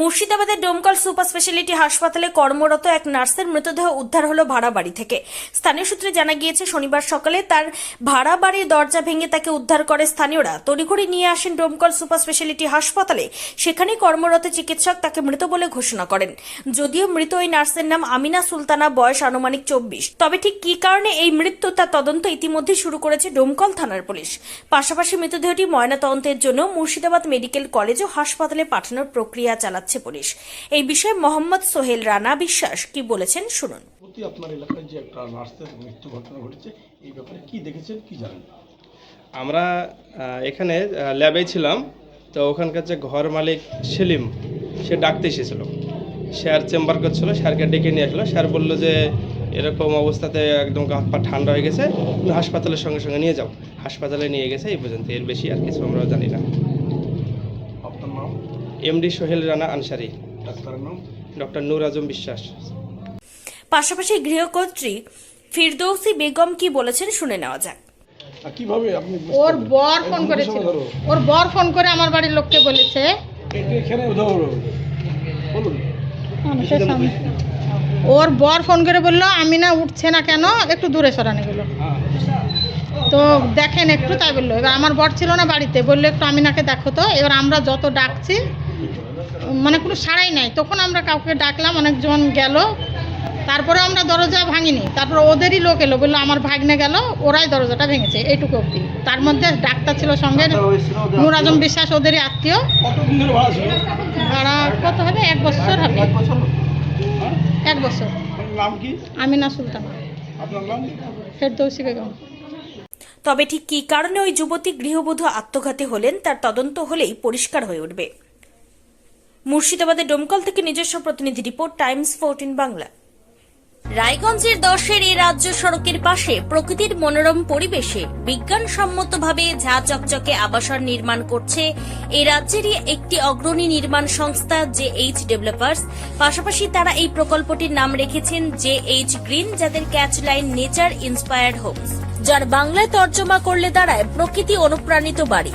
মুর্শিদাবাদের Domkal super speciality হাসপাতালে কর্মরত এক নার্সের মৃতদেহ উদ্ধার হলো ভাড়া বাড়ি থেকে। স্থানীয় সূত্রে জানা গিয়েছে, শনিবার সকালে তার ভাড়া বাড়ির দরজা ভেঙে তাকে উদ্ধার করে স্থানীয়রা। তড়িঘড়ি নিয়ে আসেন ডোমকল সুপার স্পেশালিটি হাসপাতালে। সেখানে কর্মরত চিকিৎসক তাকে মৃত বলে ঘোষণা করেন। যদিও মৃত ওই নার্সের নাম আমিনা সুলতানা, বয়স আনুমানিক চব্বিশ। তবে ঠিক কী কারণে এই মৃত্যু তার তদন্ত ইতিমধ্যে শুরু করেছে ডোমকল থানার পুলিশ। পাশাপাশি মৃতদেহটি ময়নাতদন্তের জন্য মুর্শিদাবাদ মেডিকেল কলেজ ও হাসপাতালে পাঠানোর প্রক্রিয়া চালাচ্ছে। পুলিশ। এই বিষয়ে মোহাম্মদ সোহেল রানা বিশ্বাস কি বলেছেন শুনুন। প্রতি আপনার এলাকায় যে একটা নার্সের মৃত্যু ঘটনা ঘটেছে এই ব্যাপারে কি দেখেছেন কি জানেন? আমরা এখানে ল্যাবে ছিলাম তো ওখানকার যে ঘর মালিক সেলিম সে ডাকতে এসেছিল। স্যার চেম্বার করছিল স্যারকে ডেকে নিয়ে আসলো। স্যার বলল যে এরকম অবস্থাতে একদম গা পা ঠান্ডা হয়ে গেছে তুমি হাসপাতালের সঙ্গে সঙ্গে নিয়ে যাও। হাসপাতালে নিয়ে গেছে এই পর্যন্ত। এর বেশি আর কিছু আমরা জানি না। এমডি সোহেল রানা আনসারি। ডক্টর নূর আজম বিশ্বাস। পাশাপাশি গৃহকর্ত্রী ফিরদৌসি বেগম কি বলেছেন শুনে নেওয়া যাক। কীভাবে আপনি ওর বর ফোন করেছিল ওর বর ফোন করে আমার বাড়ির লোককে বলেছে। এখানে বলুন। ওর বর ফোন করে বলল আমি না উঠছে না কেন? একটু দূরে সরানো গেলো হ্যাঁ। তো দেখেন একটু তাই বলল। এবার আমার বর ছিল না বাড়িতে। বলল একটু আমিনাকে দেখো তো। এবার আমরা যত ডাকছি মানে কোনো সাড়াই নাই। তখন আমরা কাউকে ডাকলাম অনেকজন গেল। তারপরে আমরা দরজা ভাঙিনি। তারপর ওদেরই লোক এলো বলল আমার ভাগ্নে গেল ওরাই দরজাটা ভেঙেছে এইটুকু অবধি। তার মধ্যে ডাক্তার ছিল সঙ্গে নূর আজম বিশ্বাস ওদেরই আত্মীয়। ভাড়া কত হবে? এক বছর হবে। এক বছর। হ্যাঁ? কি? আমিনা সুলতান। ফেরদৌসি বেগম। তবে ঠিক কী কারণে ওই যুবতী গৃহবধূ আত্মঘাতী হলেন তার তদন্ত হলেই পরিষ্কার হয়ে উঠবে। মুর্শিদাবাদের ডোমকল থেকে নিজস্ব প্রতিনিধি রিপোর্ট, টাইমস ফোরটিন বাংলা। রায়গঞ্জের দশের এই রাজ্য সড়কের পাশে প্রকৃতির মনোরম পরিবেশে বিজ্ঞানসম্মতভাবে ঝা চকচকে আবাসন নির্মাণ করছে এই রাজ্যেরই একটি অগ্রণী নির্মাণ সংস্থা, জে এইচ ডেভেলপার্স। পাশাপাশি তারা এই প্রকল্পটির নাম রেখেছেন জে এইচ গ্রিন, যাদের catch line nature inspired homes, যার বাংলায় তর্জমা করলে দাঁড়ায় প্রকৃতি অনুপ্রাণিত বাড়ি।